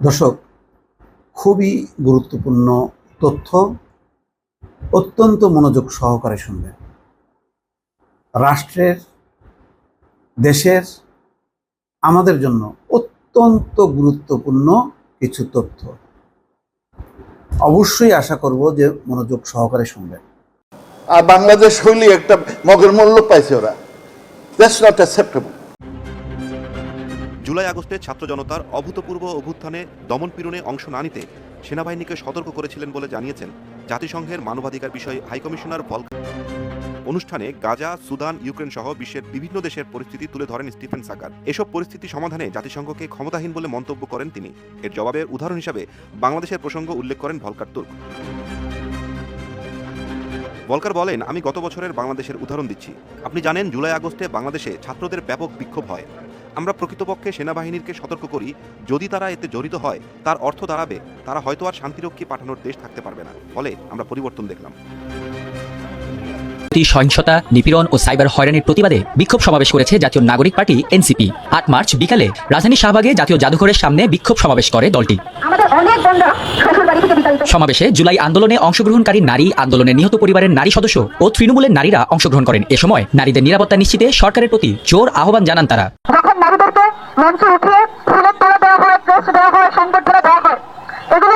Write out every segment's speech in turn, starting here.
দর্শক, খুবই গুরুত্বপূর্ণ তথ্য অত্যন্ত মনোযোগ সহকারে শুনবেন। রাষ্ট্রের, দেশের আমাদের জন্য অত্যন্ত গুরুত্বপূর্ণ কিছু তথ্য। অবশ্যই আশা করব যে মনোযোগ সহকারে শুনবেন। আর বাংলাদেশ হইলে একটা মগের মূল্য পাইছে ওরা। দ্যাটস নট অ্যাকসেপ্টেবল জুলাই আগস্টে ছাত্র জনতার অভূতপূর্ব অভ্যুত্থানে দমনপীড়নে অংশ না নিতে সেনাবাহিনীকে সতর্ক করেছিলেন বলে জানিয়েছেন জাতিসংঘের মানবাধিকার বিষয়ে হাইকমিশনার ভলক অনুষ্ঠানে গাজা, সুদান, ইউক্রেন সহ বিশ্বের বিভিন্ন দেশের পরিস্থিতি তুলে ধরেন স্টিফেন সাকার। এসব পরিস্থিতি সমাধানে জাতিসংঘকে ক্ষমতাহীন বলে মন্তব্য করেন তিনি। এর জবাবে উদাহরণ হিসাবে বাংলাদেশের প্রসঙ্গ উল্লেখ করেন ভলকার তুর্ক। ভলকার বলেন, আমি গত বছরের বাংলাদেশের উদাহরণ দিচ্ছি। আপনি জানেন, জুলাই আগস্টে বাংলাদেশে ছাত্রদের ব্যাপক বিক্ষোভ হয়। আমরা প্রকৃতপক্ষে সেনাবাহিনীরকে সতর্ক করি, যদি তারা এতে জড়িত হয়, তার অর্থ দাঁড়াবে, তারা হয়তো আর শান্তিরক্ষী পাঠানোর দেশ থাকতে পারবে না। ফলে আমরা পরিবর্তন দেখলাম। প্রতি সহিংসতা নিপীড়ন ও সাইবার হয়রানির প্রতিবাদে বিক্ষোভ সমাবেশ করেছে জাতীয় নাগরিক পার্টি এনসিপি। আট মার্চ বিকালে রাজধানী শাহবাগে জাতীয় জাদুঘরের সামনে বিক্ষোভ সমাবেশ করে দলটি। সমাবেশে জুলাই আন্দোলনে অংশগ্রহণকারী নারী আন্দোলনে নিহত পরিবারের নারী সদস্য ও তৃণমূলের নারীরা অংশগ্রহণ করেন। এ সময় নারীদের নিরাপত্তা নিশ্চিতে সরকারের প্রতি জোর আহ্বান জানান তারা। নারীদেরকে মঞ্চে উঠিয়ে ফুলের তোলা দেওয়া হয় ড্রেস দেওয়া হয় সংবর্ধনা দেওয়া হয় এগুলো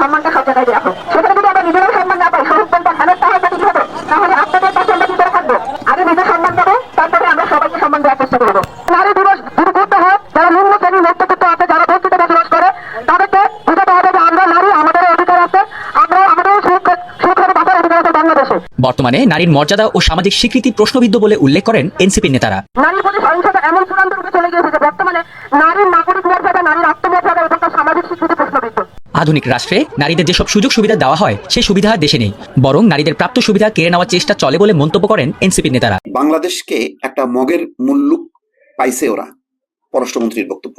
সম্মানটা দেওয়া সেখানে যদি আমরা সম্মান না পাই বলতে তাহলে কি হবে তাহলে আপনাদের কাছে আমরা কি করে থাকব? আগে নিজে সম্মান দেবো তারপরে আমরা সবাইকে সম্মান দেওয়ার চেষ্টা করব। নারী দিবস হয় যারা নিম্ন শ্রেণির নেতৃত্ব আছে যারা বসবাস করে তাদেরকে বুঝাতে হবে যে আমরা নারী আমাদের অধিকার আছে আমরা আমাদের সুরক্ষার বাঁচার অধিকার আছে বাংলাদেশে। বর্তমানে নারীর মর্যাদা ও সামাজিক স্বীকৃতি প্রশ্নবিদ্ধ বলে উল্লেখ করেন এনসিপির নেতারা। নারীর প্রতি সহিংসতা এমন চূড়ান্ত রূপে চলে গিয়েছে যে বর্তমানে নারীর নাগরিক মর্যাদা নারীর আত্মমর্যাদা এবং তার সামাজিক স্বীকৃতি প্রশ্নবিদ্ধ আধুনিক রাষ্ট্রে নারীদের যেসব সুযোগ সুবিধা দেওয়া হয়, সেই সুবিধা দেশে নেই। বরং নারীদের প্রাপ্ত সুবিধা কেড়ে নেওয়ার চেষ্টা চলে বলে মন্তব্য করেন এনসিপির নেতারা। বাংলাদেশকে একটা মগের মুল্লুক পাইছে ওরা, পররাষ্ট্রমন্ত্রীর বক্তব্য।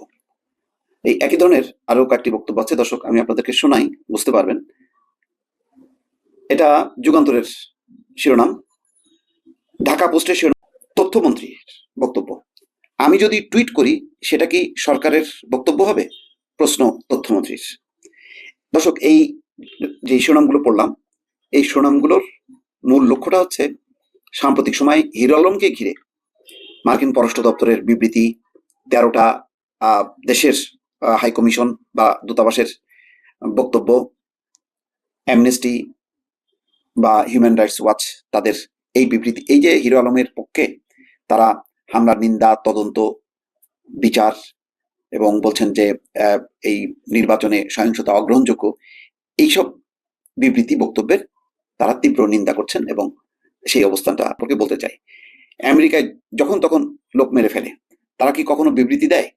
এই একই ধরনের আরও কয়েকটি বক্তব্য আছে। দর্শক, আমি আপনাদেরকে শোনাই, বুঝতে পারবেন। এটা যুগান্তরের শিরোনাম। ঢাকা পোস্টের শিরোনাম, তথ্যমন্ত্রীর বক্তব্য। আমি যদি টুইট করি, সেটা কি সরকারের বক্তব্য হবে? প্রশ্ন তথ্যমন্ত্রীর। দর্শক, এই যে শিরোনামগুলো পড়লাম, এই শিরোনামগুলোর মূল লক্ষ্যটা হচ্ছে সাম্প্রতিক সময় হিরো আলমকে ঘিরে মার্কিন পররাষ্ট্র দপ্তরের বিবৃতি, তেরোটা দেশের হাইকমিশন বা দূতাবাসের বক্তব্য, অ্যামনেস্টি বা হিউম্যান রাইটস ওয়াচ তাদের এই বিবৃতি, এই যে হিরো আলমের পক্ষে তারা হামলার নিন্দা, তদন্ত, বিচার এবং বলছেন যে এই নির্বাচনে সহিংসতা অগ্রহণযোগ্য, এইসব বিবৃতি বক্তব্যের তারা তীব্র নিন্দা করছেন এবং সেই অবস্থানটা আপনাকে বলতে চাই। আমেরিকায় যখন তখন লোক মেরে ফেলে। তারা কি কখনো বিবৃতি দেয়?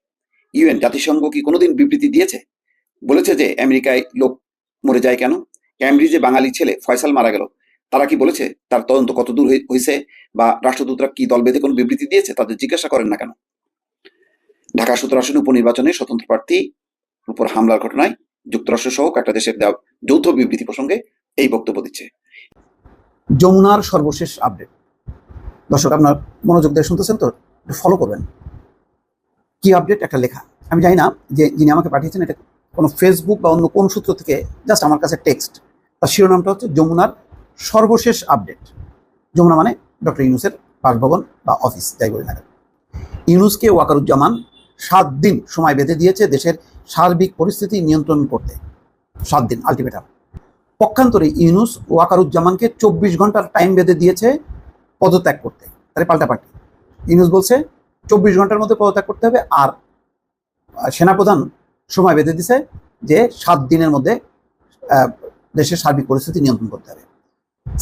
ইউএন জাতিসংঘ কি কোনোদিন বিবৃতি দিয়েছে? বলেছে যে, আমেরিকায় লোক মরে যায় কেন? ক্যামব্রিজে বাঙালি ছেলে ফয়সাল মারা গেল। তারা কি বলেছে? তার তদন্ত কত দূর হয়েছে বা রাষ্ট্রদূতরা কি দল বেঁধে কোনো বিবৃতি দিয়েছে? তাদের জিজ্ঞাসা করেন না কেন? ঢাকা সতেরো আসনে উপনির্বাচনে স্বতন্ত্র প্রার্থী উপর হামলার ঘটনায় যুক্তরাষ্ট্র সহ কয়েকটা দেশের দেওয়া যৌথ বিবৃতি প্রসঙ্গে এই বক্তব্য দিচ্ছে। যমুনার সর্বশেষ আপডেট। দর্শক, আপনার মনোযোগ দিয়ে শুনতেছেন তো ফলো করবেন। কি আপডেট একটা লেখা। আমি জানি না যে যিনি আমাকে পাঠিয়েছেন, এটা কোনো ফেসবুক বা অন্য কোন সূত্র থেকে জাস্ট আমার কাছে টেক্সট তার শিরোনামটা হচ্ছে যমুনার সর্বশেষ আপডেট। যমুনা মানে ডক্টর ইউনুসের বাসভবন বা অফিস, যাই বলি না ইউনুসকে ওয়াকারুজ্জামান সাত দিন সময় বেঁধে দিয়েছে দেশের সার্বিক পরিস্থিতি নিয়ন্ত্রণ করতে। সাত দিন আলটিমেটাম পক্ষান্তরে ইউনুস ওয়াকারুজ্জামানকে চব্বিশ ঘণ্টার টাইম বেঁধে দিয়েছে পদত্যাগ করতে। তাহলে পাল্টাপাল্টি ইউনুস বলছে, চব্বিশ ঘণ্টার মধ্যে পদত্যাগ করতে হবে আর সেনাপ্রধান সময় বেঁধে দিছে যে সাত দিনের মধ্যে দেশের সার্বিক পরিস্থিতি নিয়ন্ত্রণ করতে হবে।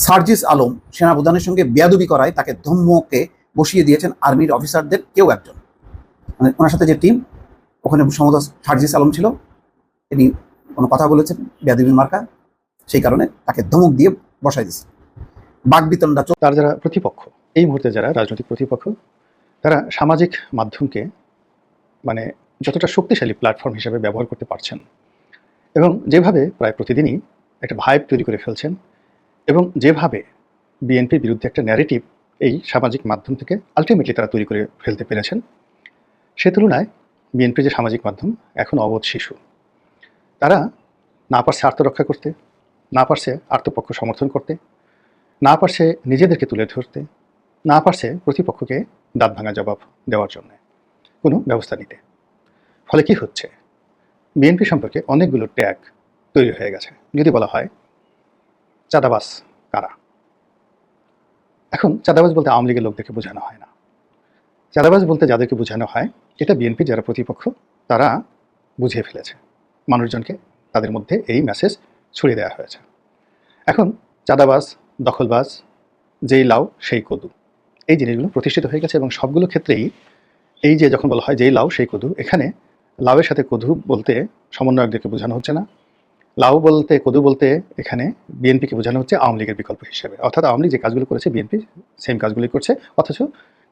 সার্জিস আলম সেনাপ্রধানের সঙ্গে বেয়াদবি করায় তাকে ধম্মকে বসিয়ে দিয়েছেন আর্মির অফিসারদের কেউ একজন। মানে ওনার সাথে যে টিম ওখানে সম্ভবত সার্জিস আলম ছিল, তিনি কোনো কথা বলেছেন, বেয়াদবি মার্কা, সেই কারণে তাকে ধমক দিয়ে বসাই দিয়েছে। বাগবিতণ্ডা তার যারা প্রতিপক্ষ, এই মুহূর্তে যারা রাজনৈতিক প্রতিপক্ষ, তারা সামাজিক মাধ্যমকে মানে যতটা শক্তিশালী প্ল্যাটফর্ম হিসেবে ব্যবহার করতে পারছেন এবং যেভাবে প্রায় প্রতিদিনই একটা ভাইব তৈরি করে ফেলছেন এবং যেভাবে বিএনপির বিরুদ্ধে একটা ন্যারেটিভ এই সামাজিক মাধ্যম থেকে আলটিমেটলি তারা তৈরি করে ফেলতে পেরেছেন সে তুলনায় বিএনপির যে সামাজিক মাধ্যম, এখন অবোধ শিশু। তারা না পারছে আত্মরক্ষা করতে, না পারছে আত্মপক্ষ সমর্থন করতে, না পারছে নিজেদেরকে তুলে ধরতে, না পারছে প্রতিপক্ষকে দাঁত ভাঙা জবাব দেওয়ার জন্য কোনো ব্যবস্থা নিতে। ফলে কি হচ্ছে? বিএনপি সম্পর্কে অনেকগুলো ট্যাগ তৈরি হয়ে গেছে। যদি বলা হয় চাঁদাবাস কারা? এখন চাঁদাবাজ বলতে আওয়ামী লীগের লোকদেরকে বোঝানো হয় না। চাঁদাবাজ বলতে যাদেরকে বোঝানো হয়, এটা বিএনপি যারা প্রতিপক্ষ, তারা বুঝিয়ে ফেলেছে। মানুষজনকে তাদের মধ্যে এই মেসেজ ছড়িয়ে দেওয়া হয়েছে। এখন চাঁদাবাজ, দখলবাজ, যেই লাউ, সেই কদু, এই জিনিসগুলো প্রতিষ্ঠিত হয়ে গেছে এবং সবগুলো ক্ষেত্রেই এই যে যখন বলা হয় যেই লাউ, সেই কদু, এখানে লাউয়ের সাথে কদু বলতে সমন্বয়কদেরকে বোঝানো হচ্ছে না। লাউ বলতে, কদু বলতে এখানে বিএনপিকে বোঝানো হচ্ছে আওয়ামী লীগের বিকল্প হিসেবে। অর্থাৎ আওয়ামী লীগ যে কাজগুলো করেছে, বিএনপি সেম কাজগুলি করছে, অথচ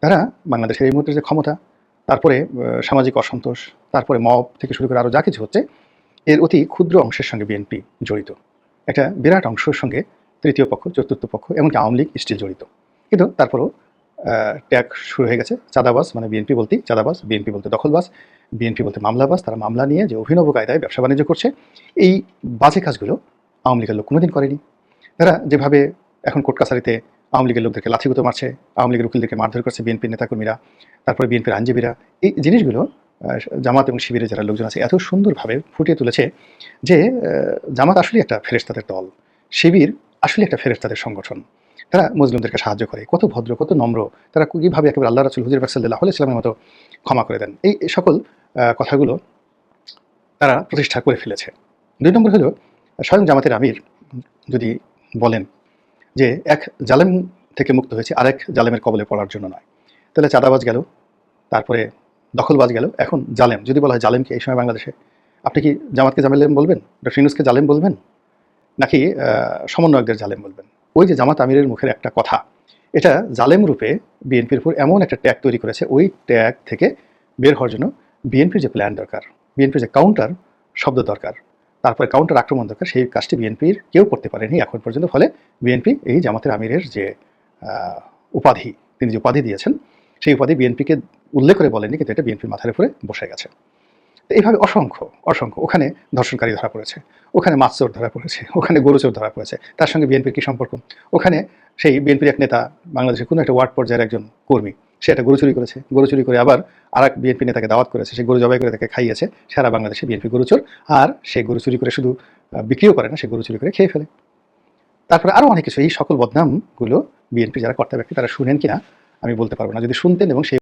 তারা বাংলাদেশের এই মুহূর্তে যে ক্ষমতা, তারপরে সামাজিক অসন্তোষ, তারপরে মব থেকে শুরু করে আরও যা কিছু হচ্ছে, এর অতি ক্ষুদ্র অংশের সঙ্গে বিএনপি জড়িত। একটা বিরাট অংশের সঙ্গে তৃতীয় পক্ষ, চতুর্থ পক্ষ এমনকি আওয়ামী লীগ স্টিল জড়িত। কিন্তু তারপরও ট্যাগ শুরু হয়ে গেছে চাঁদাবাস মানে বিএনপি বলতেই চাঁদাবাস বিএনপি বলতে দখলবাস বিএনপি বলতে মামলাবাস তারা মামলা নিয়ে যে অভিনব কায়দায় ব্যবসা বাণিজ্য করছে, এই বাজে কাজগুলো আওয়ামী লীগের লোক কোনোদিন করেনি। তারা যেভাবে এখন কোর্ট কাছারিতে আওয়ামী লীগের লোকদেরকে লাথিগুতো মারছে, আওয়ামী লীগের উকিলদেরকে মারধর করছে বিএনপির নেতাকর্মীরা, তারপরে বিএনপির আইনজীবীরা। এই জিনিসগুলো জামাত এবং শিবিরে যারা লোকজন আছে, এত সুন্দরভাবে ফুটিয়ে তুলেছে যে জামাত আসলে একটা ফেরেস্তাদের দল। শিবির আসলে একটা ফেরেস্তাদের সংগঠন। তারা মুসলিমদেরকে সাহায্য করে। কত ভদ্র, কত নম্র। তারা কীভাবে একেবারে আল্লাহ রাসুল হুজুর বাকসাল্লাহ ইসলামের মতো ক্ষমা করে দেন। এই সকল কথাগুলো তারা প্রতিষ্ঠা করে ফেলেছে। দুই নম্বর হলো, স্বয়ং জামাতের আমির যদি বলেন যে এক জালেম থেকে মুক্ত হয়েছে আরেক জালেমের কবলে পড়ার জন্য নয়। তাহলে চাঁদাবাজ গেল, তারপরে দখলবাজ গেল, এখন জালেম। যদি বলা হয় জালেমকে এই সময় বাংলাদেশে, আপনি কি জামাতকে জামেলেম বলবেন? ডক্টর ইউনুসকে জালেম বলবেন? নাকি সমন্বয়কদের জালেম বলবেন? ওই যে জামাত আমিরের মুখের একটা কথা, এটা জালেম রূপে বিএনপির উপর এমন একটা ট্যাগ তৈরি করেছে, ওই ট্যাগ থেকে বের হওয়ার জন্য বিএনপির যে প্ল্যান দরকার, বিএনপির যে কাউন্টার শব্দ দরকার। তারপরে কাউন্টার আক্রমণ দরকার, সেই কাজটি বিএনপির কেউ করতে পারেনি এখন পর্যন্ত, ফলে বিএনপি এই জামাতের আমিরের যে উপাধি, তিনি যে উপাধি দিয়েছেন, সেই উপাধি বিএনপিকে উল্লেখ করে বলেনি কিন্তু এটা বিএনপির মাথার উপরে বসে গেছে। এইভাবে অসংখ্য অসংখ্য, ওখানে ধর্ষণকারী ধরা পড়েছে, ওখানে মাছচোর ধরা পড়েছে, ওখানে গরুচোর ধরা পড়েছে, তার সঙ্গে বিএনপির কী সম্পর্ক? ওখানে সেই বিএনপির এক নেতা, বাংলাদেশের কোনো একটা ওয়ার্ড পর্যায়ের একজন কর্মী সে একটা গরু চুরি করেছে। গরু চুরি করে আবার আর এক বিএনপি নেতাকে দাওয়াত করেছে। সে গরু জবাই করে তাকে খাইয়েছে। সারা বাংলাদেশে বিএনপি গরু চোর। আর সে গরু চুরি করে শুধু বিক্রিও করে না, সে গরু চুরি করে খেয়ে ফেলে। তারপরে আরও অনেক কিছু। এই সকল বদনামগুলো বিএনপি যারা কর্তা ব্যক্তি, তারা শুনেন কিনা আমি বলতে পারব না। যদি শুনতেন এবং সেই